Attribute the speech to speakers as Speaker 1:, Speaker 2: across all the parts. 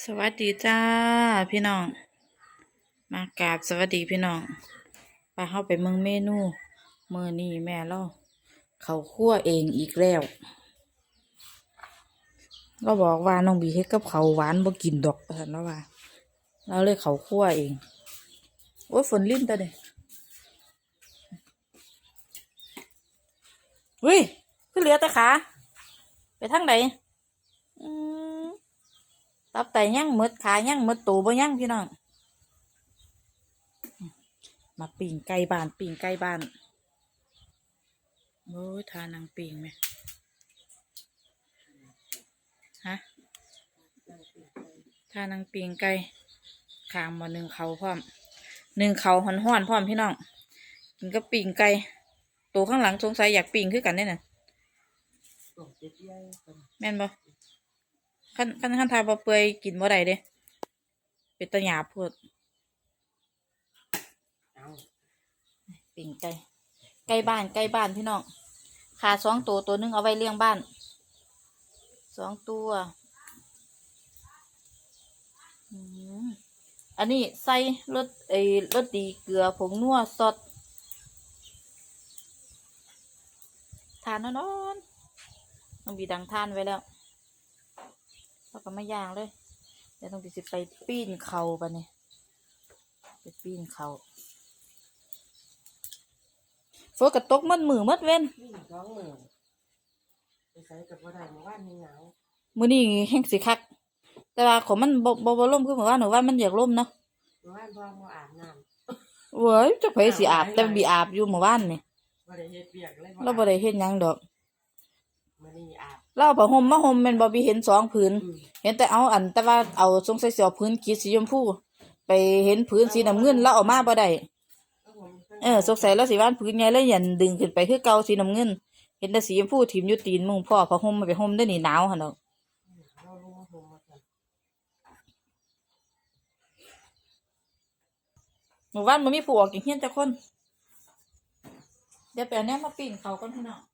Speaker 1: สวัสดีจ้าพี่น้อง มากราบสวัสดีพี่น้องไปเข้าไปเมืองเมนูเมื่อนี้แม่เราเขาคั่วเองอีกแล้วเราบอกว่าน้องบีเฮ็ดกับเขาหวานบ่กินดอกเห็นแล้วว่าเราเลยเขาคั่วเองโอ้ยฝนลิ้นตัวเด้วิขึ้นเหลือแต่ขาไปทางไหนอืม ตับไตย่างมดขาย่างมดตูบ่ย่างพี่น้อง มาปิ่งไก่บ้านปิ่งไก่บ้านโอ้ยทานังปิ่งไหมฮะทานังปิ่งไก่ขางมาหนึ่งเขาพร้อมหนึ่งเขาหอนห้อนพร้อมพี่น้องกินก็ปิ่งไก่ตัวข้างหลังสงสัยอยากปิ่งคือกันแน่น่ะแม่นบ่ ขั้นขั้นขั้นทาบ่เปื่อยกินบ่ได้เด้เป็นตะหยาบโพดปิ่งไก่ไก่บ้านไก่บ้านพี่น้องขาสองตัวตัวหนึงเอาไว้เลี้ยงบ้านสองตัวอืมอันนี้ใส่รสไอ้รสดีเกลือผงนัวสดทานนอนๆน้องบีดังทานไว้แล้ว แล้วก็ไม่ย่างเลยเดี๋ยวต้องไปสิไปปีนเขาปะเนี่ยไปปีนเขาฝนกระตกมัดมือมัดเว้น
Speaker 2: นี่ร้องเหมือนไปใส่กับว่าได้เมื่อวานนี้หนาว
Speaker 1: มือนี้แห้งสิคัก แต่ว่าของมันบ่บ่บ่ล่มคือเหมือนว่าหนูว่ามันอยากล่มเนาะ
Speaker 2: เมื่อวานพ่อมาอาบน้
Speaker 1: เว้ยจะไปสิอาบแต่บีอาบอยู่เมื่อวานนี่ำ
Speaker 2: บ่ได้เฮ็ดเบียกเลย
Speaker 1: เราบ่ได้เฮ็ดหยังดอก
Speaker 2: มื้อนี้อาบ
Speaker 1: เราเอาผ้าห่มมาห่มแม่นบ่บีเห็นสองผืน
Speaker 2: อืม
Speaker 1: เห็นแต่เอาอันแต่ว่าเอาสงสัยสิเอาพื้นกีดสีชมพูไปเห็นพื้นสีน้ำเงินแล้วเอามาบ่ได้
Speaker 2: แล้วผมพิ่ง
Speaker 1: เออสงสัยแล้วสิว่านพื้นใหญ่แล้วยันดึงขึ้นไปคือเก่าสีน้ำเงิน เห็นแต่สีชมพูถิ่มอยู่ตีนมุงพ่อพอห่มมาไปห่มได้นี่หนาวหั่นดอก
Speaker 2: เราลงมาโทรมากัน
Speaker 1: หมู่บ้านมันมีผู้ออกอย่างเฮียนแต่คน เดี๋ยวไปเอาแนวมาปีนเขากันพี่น้องฝ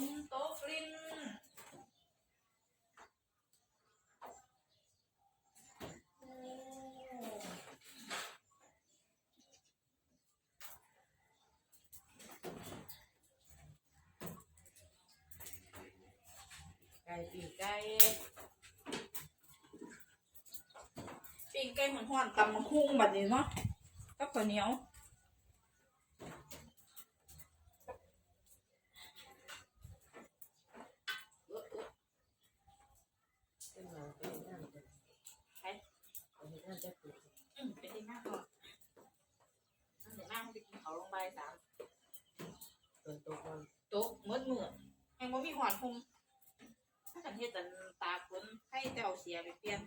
Speaker 1: นตกริน
Speaker 2: ไก่ปีกไก่
Speaker 1: ปีนไก่หอนหอนๆตำมังคุ้งแบบนี้เนาะกับข้าวเหนียว
Speaker 2: เป็นหนาวเป็นหน้าเป็น
Speaker 1: ไป
Speaker 2: เป็นหน้าจะปวด
Speaker 1: อืมไปที่หน้าก่อนนั่น เดี๋ยวหน้าเขาไปกินเขาลงใบายสาม
Speaker 2: เปิดตัวก่อน
Speaker 1: โต๊ะมืดมืดแห่งว่ามีหอนคุมถ้ากันเฮ็ดแต่ตาฝนให้แต่เอาเสียไปเปลี่ยน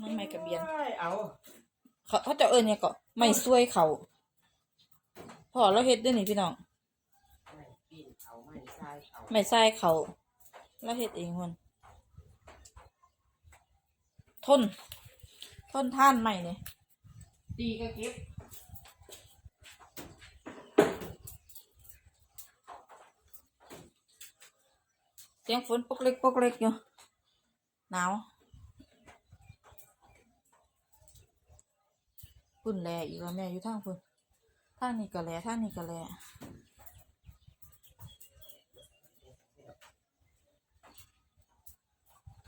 Speaker 1: มันไม่กระเบียน
Speaker 2: อ้เอา
Speaker 1: เขาเขาจะเอิญเนี่ยงก็ไม่ซวยเขาพอเราเฮ็ดได้นี่พี่น้อง
Speaker 2: ไม่ปีนเขาไม่ทรายเขา
Speaker 1: ไม่ใส่เขาเราเฮ็ดเองคนทน ทนท่านใหม่เนี่ยดีก็เก็บเสียงฝนปกเล็กปกเล็กอยู่หนาวพุ่นแลอีกแล้วแม่อยู่ทางพุ่นทางนี้ก็แลทางนี้ก็แล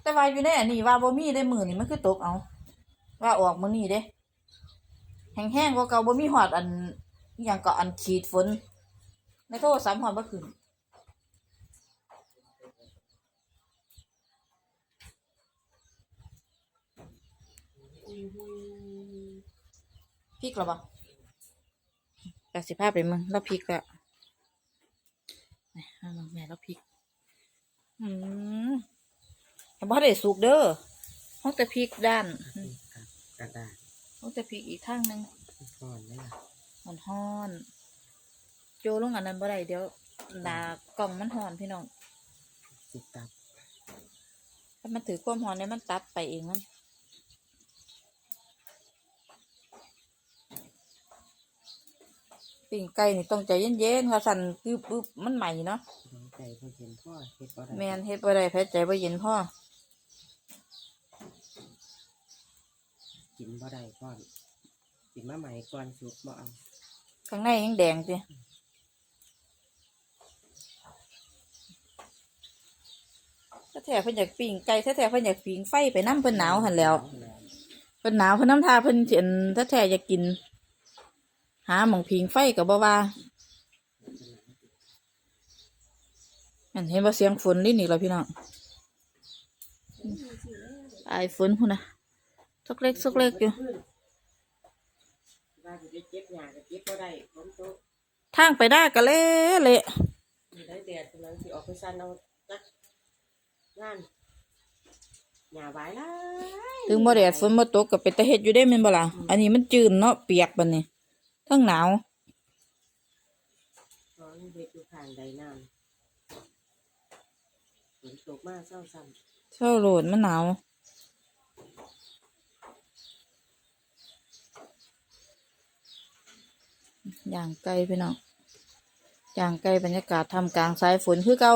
Speaker 1: แต่ว่าอยู่ในอันนี้ว่าบ่มีได้มือนี่มันคือตกเอา ว่าออกมื้อนี้เด้ แห้งๆกว่าเก่าบ่มีหอดอันอย่างก็อันขีดฝนในโทรศัพท์หอดบ่ขึ้นพริกหรอบ่แปดสิบห้าไปมึงแล้วพริกละนี่เอาแม่แล้วพริก อืมแต่บ่ได้สุกเด้อห้องแต่พริกด้านอ
Speaker 2: กระดาษ
Speaker 1: ห้องแต่พริกอีกทางหนึง
Speaker 2: ก่อนเลยล่ะ
Speaker 1: มันฮ้อนโจลงอันนั้นบ่ได้เดี๋ยวดากล่องมันฮ้อนพี่น้อง
Speaker 2: สิตับ
Speaker 1: ถ้ามันถือความฮ้อนเนี่ยมันตัดไปเองมันปิ่งไก่นี่ต้องใจเย็นๆค่ะสั่นคือปึ๊บมันใหม่เนาะ
Speaker 2: ใจบ่เห็นพ่อเฮ็ดบ่ได้
Speaker 1: แม่นเฮ็ดบ่ได้แพ้ใจบ่เย็นพ่อ
Speaker 2: กินบ่ได้ก่อนกินมาใหม่ก่อนสุกบ่เอา
Speaker 1: ข้างในยังแดงติถ้าแท้เพิ่นอยากปิ้งไก่ถ้าแท้เพิ่นอยากปิ้งไฟไปน้ำเพิ่นหนาวหั่นแหล้วเพิ่นหนาวเพิ่นน้ำทาเพิ่นเห็นถ้าแท้อยากกิน หาหม่องพิงไฟก็บ่ว่าอันเห็นว่าเสียงฝนลิ้นอีกแล้วพี่น้องไอายฝนพุ่นนะ ซกเล็กซกเล็กอยู่
Speaker 2: ว่าสิไปเก็บหญ้าก็เก็บบ่ได้ฝนตก
Speaker 1: ทางไปได้ก็เละเละ
Speaker 2: มีได้แดดกำลังสิออกไปสั่นเอาจักงานหญ้าหวายหลาย
Speaker 1: ถึงบ่แดดฝนบ่ตกก็เป็นตาเฮ็ดอยู่ได้แม่นบ่ล่ะอันนี้มันจืดเนาะเปียกบัดนี้ทั้งหนาว
Speaker 2: ตอนเฮ็ดอยู่ข้างใดน้ำฝนตกมาเศร้าซ้ำ
Speaker 1: เช้าโลดมันหนาว ย่างไก่พี่น้องย่างไก่บรรยากาศทำกลางสายฝนคือเก่า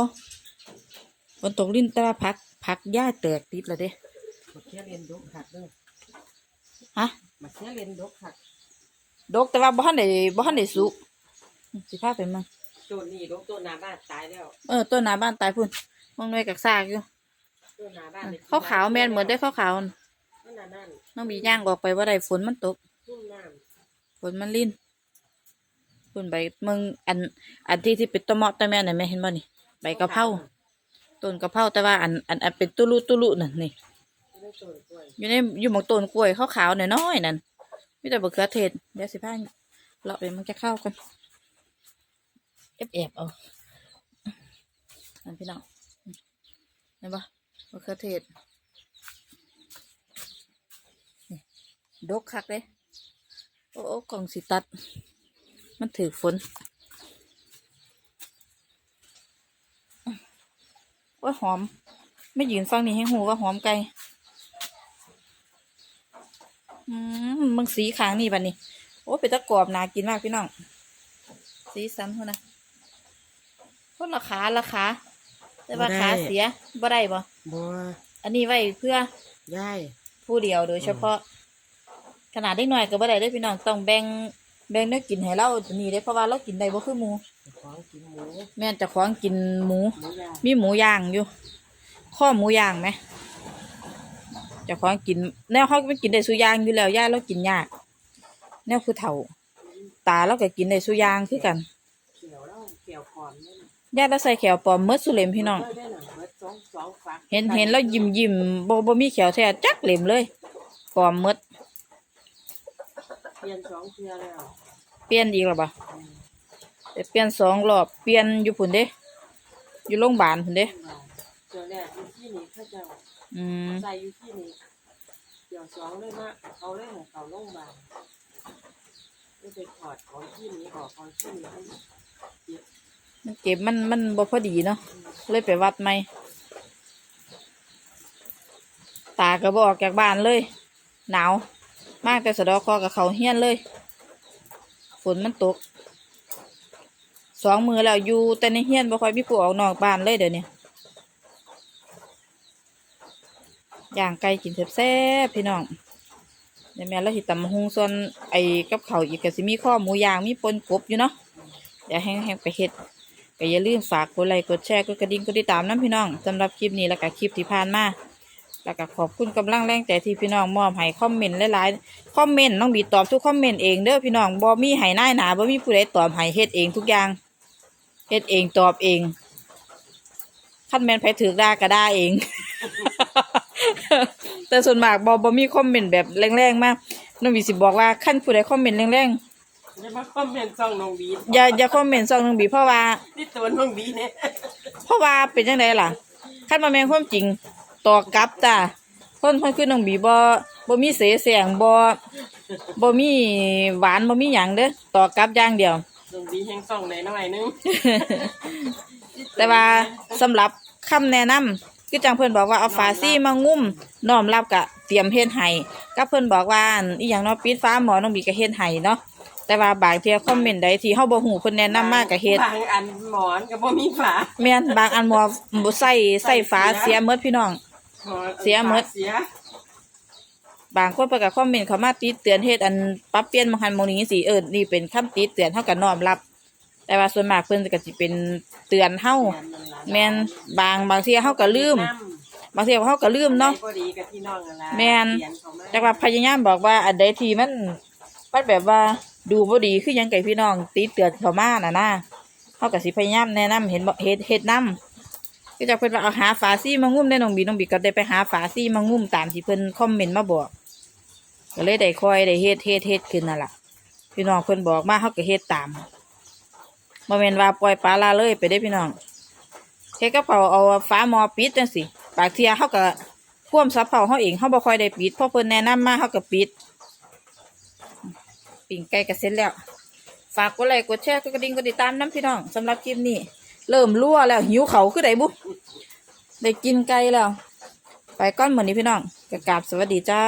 Speaker 1: ฝนตกลิ้นแต่ว่าพักพักหญ้าแตกติดและเด้
Speaker 2: มาเที่ยวเรียนดกขัดเด้อ
Speaker 1: ฮะ
Speaker 2: มาเที่ยวเรียนดกขัด
Speaker 1: ดกแต่ว่าบ่ทันได้บ่ทันได้สุกสิพาไปมั่ง
Speaker 2: ตัวนี้ดกตัวหน้าบ้านตายแล้ว
Speaker 1: เออต้นหน้าบ้านตายพุ่นมองหน่วยกักซากอยู่
Speaker 2: ตัวหน้าบ้าน
Speaker 1: ขาวขาวๆแม่นเหมือนได้ขาวขาวๆ
Speaker 2: นั่นน่ะนั่น
Speaker 1: น้องบีย่างออกไปว่าได้ฝนมันตก
Speaker 2: ทุ่งน้ำ
Speaker 1: ฝนมันลิ้น พุ่นใบมึงอัน อันที่ที่เป็นตะเมาะตะแม่น่ะแม่เห็นบ่นี่ใบกะเพราต้นกะเพราแต่ว่าอันอันอันเป็นตุลุตุลุนั่นนี่อยู่ในอยู่หมองต้นกล้วยขาวขาวๆน้อยๆนั่นมีแต่บะเขือเทศเดี๋ยวสิพาเลาะไปมันจะเข้ากันแอบแอบเอาอันพี่น้องเห็นปะบะเขือเทศนี่ดกคักเลยโอ้โอ้กล่องสิตัด มันถือฝนโอ้ยหอม ไม่ยืนฟังนี่ให้หูว่าหอมไก่อืมมึงสีขางนี่บัดนี้ โอ้เป็นตะกรอบนากินมากพี่น้อง สีสันพุ่นนะพุ่นราคาราคาแต่ว่าขาเสียบ่ได้บ่
Speaker 2: บัว
Speaker 1: อันนี้ไว้เพื่อ
Speaker 2: ย่าย
Speaker 1: ผู้เดียวโดยเฉพาะ ขนาดเด็กน้อยก็บ่ได้เด้อพี่น้องต้องแบ่ง แบ่งเนื้อกินให้เราตัวนี้ได้อเพราะว่าเรากินได้บ่คือหมู
Speaker 2: ของกินหมู
Speaker 1: แม่นเจะของกินหมู
Speaker 2: หมูย่าง
Speaker 1: มีหมูย่างอยู่ ข้อหมูย่างไหมเจะของกิน แนวเขาไม่กินได้สุย่างอยู่แล้วย่าเรากินยาก แนวคือเถ่า ตาเราก็กินได้สุย่างคือกัน
Speaker 2: เขียวแล้วเขียวขอนนี่นะ
Speaker 1: ย่าเราใส่แขวปลอมเมดสุเหลมพี่น้อง
Speaker 2: เออได้หนังเบิดสองสองฝัก
Speaker 1: เห็นเห็นแล้วยิ้มยิ้มบ่บ่มีแขวแท้จักเหลมเลยปลอมเมด
Speaker 2: เปลี่ยนสองเทือแล้ว
Speaker 1: เปลี่ยนอีกหรอปะแต่เปลี่ยนสองรอบเปลี่ยนอยู่พุ่นเด้ อยู่โรงพยาบาลพุ่นเด้
Speaker 2: เจอแรกอยู่ที่นี่เขาเจะ
Speaker 1: อืม
Speaker 2: ใส่อยู่ที่นี่เดี๋ยวสองเลยมาเขาเลยให้เขาลงมาไม่ไปถอดของที่นี้ออกของที่นี้ให้
Speaker 1: มันเก็บมันมันบ่พอดีเนาะเลยไปวัดไหมตาก็บออกจากบ้านเลย หนาว มากแต่สะดอคอกับเขาเฮี้ยนเลย ฝนมันตก สองมือแล้วอยู่แต่ในเฮี้ยนบ่ค่อยมีผู้ออกนอกบ้านเลยเดี๋ยวนี้ย่างไก่กินแซ่บๆพี่น้องเดี๋ยวแม่เราสิตำบักหุงส่วนไอ้กับเขาอีกก็สิมีข้อหมูย่างมีปนกบอยู่เนาะเดี๋ยวแห้งๆไปเฮ็ดก็อย่าลืมฝากกดไลค์กดแชร์กดกระดิ่งกดติดตามน้ำพี่น้องสำหรับคลิปนี้แล้วก็คลิปที่ผ่านมา แล้วก็ขอบคุณกำลังแรงใจที่พี่น้องมอบให้คอมเมนต์หลายๆคอมเมนต์น้องบีตอบทุกคอมเมนต์เองเด้อพี่น้องบ่มีให้นายหนาบ่มีผู้ใดตอบให้เฮ็ดเองทุกอย่างเฮ็ดเองตอบเองขั้นแมนไผถือด่าก็ด่าเอง แต่ส่วนมากบ่บ่มีคอมเมนต์แบบแรงๆมากน้องบีสิบอกว่าขั้นผู้ใดคอมเมนต์แรง
Speaker 2: จะมาคอมเมนต์ซ่องน้องบี
Speaker 1: ๆอย่าอย่าคอมเมนต์ซองน้องบีเพราะว่า
Speaker 2: นี่ตัวน้องบีเนี่ย
Speaker 1: เพราะว่าเป็นจังไดล่ะคันมาแม่นความจริง ต่อกลับจ้าคนคนคือน้องบีบ่บ่มีเสแสร้งบ่บ่มีหวานบ่มีหยังเด้อต่อกลับอย่างเดียว
Speaker 2: น้องบีแห้งซ่องหน่อยๆนึง
Speaker 1: แต่ว่าสำหรับคำแนะนำคือจังเพิ่นบอกว่าเอาฝาซี่มางุ้มน้อมรับกะเตรียมเฮ็ดให้กับเพิ่นบอกว่าอั่นอีหยังเนาะปิดฟ้าหมอน้องบีก็เฮ็ดให้เนาะแต่ว่าบางเที่ยคอมเมนต์ใดที่เฮาบ่ฮู้เพิ่นแนะนำมาก็เฮ็ด
Speaker 2: บางอันหมอนก็บ่มีฝา
Speaker 1: แม่นบางอันบ่บ่ใส่ใส่ฝาเสียหมดพี่น้อง
Speaker 2: หมอน
Speaker 1: เสียหมด
Speaker 2: เสีย
Speaker 1: บางคนเพิ่นก็คอมเมนต์เข้ามาติเตือนเฮ็ดอันปรับเปลี่ยนบางหันบางนี้สิเออนี่เป็นคำติเตือนเฮาก็น้อมรับ แต่ว่าส่วนมากเพิ่นก็สิเป็นเตือนเฮาแม่นบางบางเที่ยเฮาก็ลืม บางเที่ยเฮาก็ลืมเนาะ
Speaker 2: บ่ดีกับพี่น้องนั่นล่ะ
Speaker 1: แม่น
Speaker 2: เขียเข้ามา
Speaker 1: แต่ว่าพยายามบอกว่าอันใดที่มันมันแบบว่าดูบ่ดีคือหยังไก่พี่น้องติเตือนเข้ามาน่ะนะเฮาก็สิพยายามแนะนำเห็นบ่เฮ็ดเฮ็ดนํ ก็จะเพิ่นว่าเอาหาฝาซี่มางุ้มได้น้องบีน้องบีก็ได้ไปหาฝาซี่มางุ้มตามที่เพิ่นคอมเมนต์มาบอกก็เลยได้คอยได้เฮ็ดเฮ็ดเฮ็ดขึ้นนั่นแหละพี่น้องเพิ่นบอกมาเฮาก็เฮ็ดตามบ่แม่นว่าปล่อยปลาละเลยไปได้พี่น้องเฮ็ดกะเพราเอาฝามอปิดจังซี่บางเทียเฮาก็พ่วมซับเผาเฮาเองเฮาบ่คอยได้ปิดพราะเพิ่นแนะนำมาเฮาก็ปิดปิ่งไก่ก็เสร็จแล้ว ฝากกดไลค์กดแชร์กดกระดิ่งกดติดตามน้ำพี่น้องสำหรับคลิปนี้ เริ่มรั่วแล้ว หิวเขาวคือไดบุได้กินไก่แล้ว ไปก้อนเหมือนนี้พี่น้องกระกาบสวัสดีจ้า